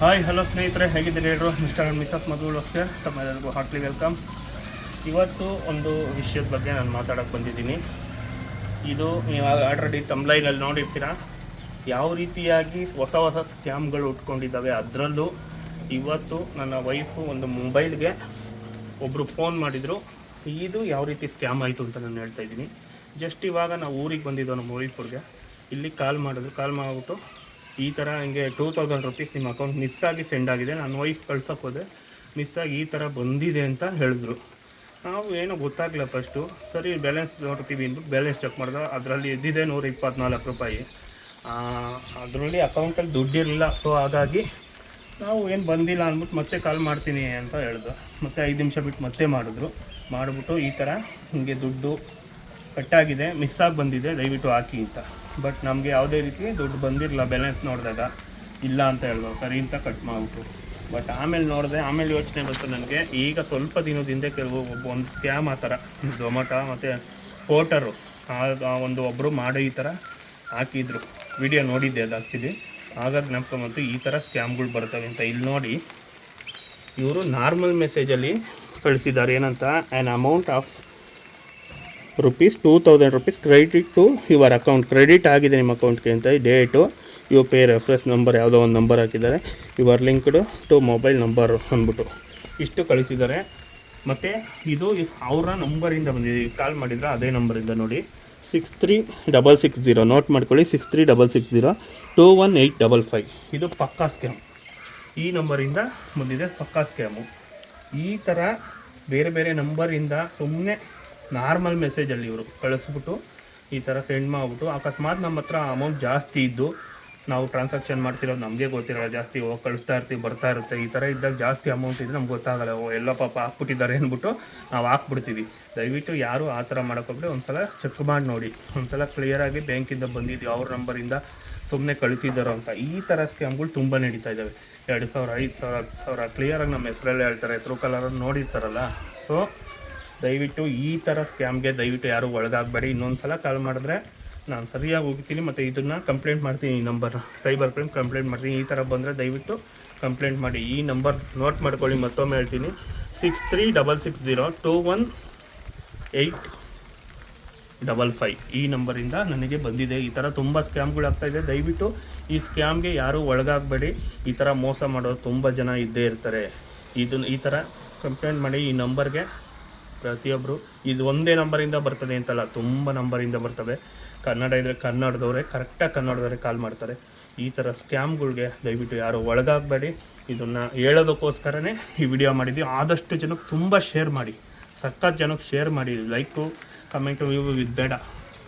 Hi hello ಸ್ನೇಹಿತರೆ, ಹೇಗಿದ್ದೀರಿ ಹೇಳ್ರು? Mister Mrs ಅಷ್ಟೇ. ತಮ್ಮೆಲ್ಲರಿಗೂ ಹಾರ್ಟ್ಲಿ ವೆಲ್ಕಮ್ ಇವತ್ತು ಒಂದು ವಿಷಯದ ಬಗ್ಗೆ ನಾನು ಮಾತಾಡೋಕ್ಕೆ ಬಂದಿದ್ದೀನಿ. ಇದು ನೀವು ಆಲ್ರೆಡಿ ತಮ್ಲೈನಲ್ಲಿ ನೋಡಿರ್ತೀರ? ಯಾವ ರೀತಿಯಾಗಿ ಹೊಸ ಹೊಸ ಸ್ಕ್ಯಾಮ್ಗಳು ಉಟ್ಕೊಂಡಿದ್ದಾವೆ ಅದರಲ್ಲೂ ಇವತ್ತು ನನ್ನ ವೈಫು ಒಂದು ಮೊಬೈಲ್ಗೆ ಒಬ್ಬರು ಫೋನ್ ಮಾಡಿದರು. ಇದು ಯಾವ ರೀತಿ ಸ್ಕ್ಯಾಮ್ ಆಯಿತು ಅಂತ ನಾನು ಹೇಳ್ತಾ ಇದ್ದೀನಿ. ಜಸ್ಟ್ ಇವಾಗ ನಾವು ಊರಿಗೆ ಬಂದಿದ್ದೋ ನಮ್ಮ ವೈಫ್ರಿಗೆ ಇಲ್ಲಿ ಕಾಲ್ ಮಾಡಿದ್ರು. ಕಾಲ್ ಮಾಡಿಬಿಟ್ಟು ಈ ಥರ ಹಿಂಗೆ ಟೂ ತೌಸಂಡ್ ರುಪೀಸ್ ನಿಮ್ಮ ಅಕೌಂಟ್ ಮಿಸ್ ಆಗಿ ಸೆಂಡ್ ಆಗಿದೆ. ನಾನು ವೈಫ್ ಕಳ್ಸೋಕೆ ಹೋದೆ. ಮಿಸ್ ಆಗಿ ಈ ಥರ ಬಂದಿದೆ ಅಂತ ಹೇಳಿದ್ರು. ನಾವು ಏನೂ ಗೊತ್ತಾಗಲಿಲ್ಲ ಫಸ್ಟು ಸರಿ ಬ್ಯಾಲೆನ್ಸ್ ನೋಡ್ತೀವಿ ಅಂದ್ಬಿಟ್ಟು ಬ್ಯಾಲೆನ್ಸ್ ಚೆಕ್ ಮಾಡಿದ್ರೆ ಅದರಲ್ಲಿ ಇದ್ದಿದೆ ನೂರ ಇಪ್ಪತ್ನಾಲ್ಕು ರೂಪಾಯಿ. ಅದರಲ್ಲಿ ಅಕೌಂಟಲ್ಲಿ ದುಡ್ಡಿರಲಿಲ್ಲ ಸೊ ಹಾಗಾಗಿ ನಾವು ಏನು ಬಂದಿಲ್ಲ ಅಂದ್ಬಿಟ್ಟು ಮತ್ತೆ ಕಾಲ್ ಮಾಡ್ತೀನಿ ಅಂತ ಹೇಳಿದ್ರು. ಮತ್ತೆ ಐದು ನಿಮಿಷ ಬಿಟ್ಟು ಮತ್ತೆ ಮಾಡಿದ್ರು. ಮಾಡಿಬಿಟ್ಟು ಈ ಥರ ಹಿಂಗೆ ದುಡ್ಡು ಕಟ್ಟಾಗಿದೆ ಮಿಸ್ ಆಗಿ ಬಂದಿದೆ. ದಯವಿಟ್ಟು ಹಾಕಿ ಅಂತ. ಬಟ್ ನಮಗೆ ಯಾವುದೇ ರೀತಿ ದುಡ್ಡು ಬಂದಿರಲಿಲ್ಲ ಬ್ಯಾಲೆನ್ಸ್ ನೋಡಿದಾಗ. ಇಲ್ಲ ಅಂತ ಹೇಳ್ದು ಸರಿ ಅಂತ ಕಟ್ ಮಾಡಿಬಿಟ್ಟು ಬಟ್ ಆಮೇಲೆ ನೋಡಿದೆ, ಆಮೇಲೆ ಯೋಚನೆ ಬಂತು ನನಗೆ. ಈಗ ಸ್ವಲ್ಪ ದಿನದ ಹಿಂದೆ ಕೆಲವು ಒಂದು ಸ್ಕ್ಯಾಮ್ ಆ ಥರ ಝೊಮ್ಯಾಟೊ ಮತ್ತು ಪೋಟರು ಒಂದು ಒಬ್ಬರು ಮಾಡೋ ಈ ಥರ ಹಾಕಿದ್ರು. ವಿಡಿಯೋ ನೋಡಿದ್ದೆ ಅದು ಆ್ಯಕ್ಚುಲಿ ಆಗ ಜ್ಞಾಪಕ ಬಂತು, ಈ ಥರ ಸ್ಕ್ಯಾಮ್ಗಳು ಬರ್ತವೆ ಅಂತ. ಇಲ್ಲಿ ನೋಡಿ, ಇವರು ನಾರ್ಮಲ್ ಮೆಸೇಜಲ್ಲಿ ಕಳಿಸಿದ್ದಾರೆ ಏನಂತ? An amount of rupees two thousand rupees credit to your account credit ಆಗಿದೆ ನಿಮ್ಮ ಅಕೌಂಟ್ಗೆ ಅಂತ date you pay reference number ಯಾವುದೋ ಒಂದು ನಂಬರ್ ಹಾಕಿದ್ದಾರೆ. Your linked to mobile number ಅಂದ್ಬಿಟ್ಟು. ಇಷ್ಟು ಕಳಿಸಿದ್ದಾರೆ. ಮತ್ತು ಇದು ಅವರ ನಂಬರಿಂದ ಬಂದಿದೆ. ಕಾಲ್ ಮಾಡಿದ್ರೆ ಅದೇ ನಂಬರಿಂದ ನೋಡಿ. Six three double six zero note ಮಾಡ್ಕೊಳ್ಳಿ. Six three double six zero two one eight double five ಇದು ಪಕ್ಕಾ ಸ್ಕ್ಯಾಮ್ ಈ ನಂಬರಿಂದ ಬಂದಿದೆ ಪಕ್ಕಾ ಸ್ಕ್ಯಾಮು ಈ ಥರ ಬೇರೆ ಬೇರೆ ನಂಬರಿಂದ ಸುಮ್ಮನೆ ನಾರ್ಮಲ್ ಮೆಸೇಜಲ್ಲಿ ಇವರು ಕಳಿಸ್ಬಿಟ್ಟು ಈ ಥರ ಸೆಂಡ್ ಮಾಡಿಬಿಟ್ಟು, ಅಕಸ್ಮಾತ್ ನಮ್ಮ ಹತ್ರ ಅಮೌಂಟ್ ಜಾಸ್ತಿ ಇದ್ದು ನಾವು ಟ್ರಾನ್ಸಾಕ್ಷನ್ ಮಾಡ್ತಿರೋದು ನಮಗೆ ಗೊತ್ತಿರಲ್ಲ, ಜಾಸ್ತಿ ಹೋಗಿ ಕಳಿಸ್ತಾ ಇರ್ತೀವಿ, ಬರ್ತಾ ಇರುತ್ತೆ, ಈ ಥರ ಇದ್ದಾಗ ಜಾಸ್ತಿ ಅಮೌಂಟ್ ಇದ್ದರೆ ನಮ್ಗೆ ಗೊತ್ತಾಗಲ್ಲ, ಓ ಎಲ್ಲ ಪಾಪ ಹಾಕ್ಬಿಟ್ಟಿದ್ದಾರೆ ಅಂದ್ಬಿಟ್ಟು ನಾವು ಹಾಕ್ಬಿಡ್ತೀವಿ. ದಯವಿಟ್ಟು ಯಾರು ಆ ಥರ ಮಾಡೋಕ್ಕೋಗ್ರೆ ಒಂದು ಸಲ ಚೆಕ್ ಮಾಡಿ ನೋಡಿ. ಒಂದು ಸಲ ಕ್ಲಿಯರಾಗಿ ಬ್ಯಾಂಕಿಂದ ಬಂದಿದ್ದೀವಿ ಅವ್ರ ನಂಬರಿಂದ ಸುಮ್ಮನೆ ಕಳಿಸಿದ್ದಾರೋ ಅಂತ. ಈ ಥರ ಸ್ಕ್ಯಾಮ್ಗಳು ತುಂಬ ನಡೀತಾ ಇದ್ದಾವೆ ಎರಡು ಸಾವಿರ, ಐದು ಸಾವಿರ, ಹತ್ತು ಸಾವಿರ ಕ್ಲಿಯರಾಗಿ ನಮ್ಮ ಹೆಸರಲ್ಲೇ ಹೇಳ್ತಾರೆ ಥ್ರೂ ಕಲರನ್ನು ನೋಡಿರ್ತಾರಲ್ಲ. ಸೊ ದಯವಿಟ್ಟು ಈ ಥರ ಸ್ಕ್ಯಾಮ್ಗೆ ದಯವಿಟ್ಟು ಯಾರೂ ಒಳಗಾಗಬೇಡಿ. ಇನ್ನೊಂದು ಸಲ ಕಾಲ್ ಮಾಡಿದ್ರೆ ನಾನು ಸರಿಯಾಗಿ ಹೋಗ್ತೀನಿ. ಮತ್ತು ಇದನ್ನು ಕಂಪ್ಲೇಂಟ್ ಮಾಡ್ತೀನಿ ಈ ನಂಬರ್ ಸೈಬರ್ ಕ್ರೈಮ್ ಕಂಪ್ಲೇಂಟ್ ಮಾಡ್ತೀನಿ. ಈ ಥರ ಬಂದರೆ ದಯವಿಟ್ಟು ಕಂಪ್ಲೇಂಟ್ ಮಾಡಿ. ಈ ನಂಬರ್ ನೋಟ್ ಮಾಡ್ಕೊಳ್ಳಿ. ಮತ್ತೊಮ್ಮೆ ಹೇಳ್ತೀನಿ. Six three double six zero two one eight double five ಈ ನಂಬರಿಂದ ನನಗೆ ಬಂದಿದೆ. ಈ ಥರ ತುಂಬ ಆಗ್ತಾಯಿದೆ ದಯವಿಟ್ಟು ಈ ಸ್ಕ್ಯಾಮ್ಗೆ ಯಾರೂ ಒಳಗಾಗಬೇಡಿ. ಈ ಥರ ಮೋಸ ಮಾಡೋರು ತುಂಬ ಜನ ಇದ್ದೇ ಇರ್ತಾರೆ. ಇದನ್ನು ಈ ಥರ ಕಂಪ್ಲೇಂಟ್ ಮಾಡಿ ಈ ನಂಬರ್ಗೆ ಪ್ರತಿಯೊಬ್ಬರು ಇದು ಒಂದೇ ನಂಬರಿಂದ ಬರ್ತದೆ ಅಂತಲ್ಲ, ತುಂಬ ನಂಬರಿಂದ ಬರ್ತವೆ. ಕನ್ನಡ ಇದ್ದರೆ ಕನ್ನಡದವರೇ ಕರೆಕ್ಟಾಗಿ ಕನ್ನಡದವರೇ ಕಾಲ್ ಮಾಡ್ತಾರೆ. ಈ ಥರ ಸ್ಕ್ಯಾಮ್ಗಳಿಗೆ ದಯವಿಟ್ಟು ಯಾರು ಒಳಗಾಗಬೇಡಿ. ಇದನ್ನು ಹೇಳೋದಕ್ಕೋಸ್ಕರನೇ ಈ ವಿಡಿಯೋ ಮಾಡಿದ್ವಿ. ಆದಷ್ಟು ಜನಕ್ಕೆ ತುಂಬ ಶೇರ್ ಮಾಡಿ. ಸಖತ್ ಜನಕ್ಕೆ ಶೇರ್ ಮಾಡಿ ಲೈಕು ಕಮೆಂಟು ಇವು ಇದು ಬೇಡ.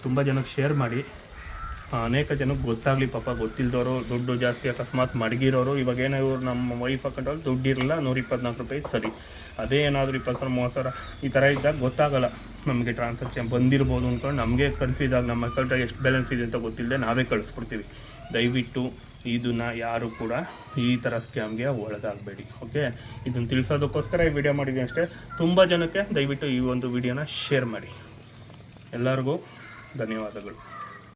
ತುಂಬ ಜನಕ್ಕೆ ಶೇರ್ ಮಾಡಿ. ಅನೇಕ ಜನಕ್ಕೆ ಗೊತ್ತಾಗಲಿ ಪಾಪ, ಗೊತ್ತಿಲ್ದವರು, ದುಡ್ಡು ಜಾಸ್ತಿ ಅಕಸ್ಮಾತ್ ಮಡಗಿರೋರು, ಇವಾಗ ಏನೋ ಇವ್ರು ನಮ್ಮ ವೈಫ್ ಅಕೌಂಟಲ್ಲಿ ದುಡ್ಡು ಇರಲ್ಲ ನೂರ ಇಪ್ಪತ್ನಾಲ್ಕು ರೂಪಾಯಿ ಸರಿ. ಅದೇ ಏನಾದರೂ ಇಪ್ಪತ್ತು ಸಾವಿರ ಮೂವತ್ತು ಸಾವಿರ ಈ ಥರ ಇದ್ದಾಗ ಗೊತ್ತಾಗಲ್ಲ. ನಮಗೆ ಟ್ರಾನ್ಸಾಕ್ಷನ್ ಬಂದಿರ್ಬೋದು ಅಂದ್ಕೊಂಡು ನಮಗೆ ಕನ್ಫ್ಯೂಸ್ ಆಗಿ ನಮ್ಮ ಅಕೌಂಟಾಗ ಎಷ್ಟು ಬ್ಯಾಲೆನ್ಸ್ ಇದೆ ಅಂತ ಗೊತ್ತಿಲ್ಲದೆ ನಾವೇ ಕಳಿಸ್ಬಿಡ್ತೀವಿ. ದಯವಿಟ್ಟು ಇದನ್ನು ಯಾರು ಕೂಡ ಈ ಥರ ಸ್ಕ್ಯಾಮ್ಗೆ ಒಳಗಾಗಬೇಡಿ ಓಕೆ ಇದನ್ನು ತಿಳಿಸೋದಕ್ಕೋಸ್ಕರ ಈ ವಿಡಿಯೋ ಮಾಡಿದ್ದೀನಿ ಅಷ್ಟೇ. ತುಂಬ ಜನಕ್ಕೆ ದಯವಿಟ್ಟು ಈ ಒಂದು ವಿಡಿಯೋನ ಶೇರ್ ಮಾಡಿ. ಎಲ್ಲರಿಗೂ ಧನ್ಯವಾದಗಳು.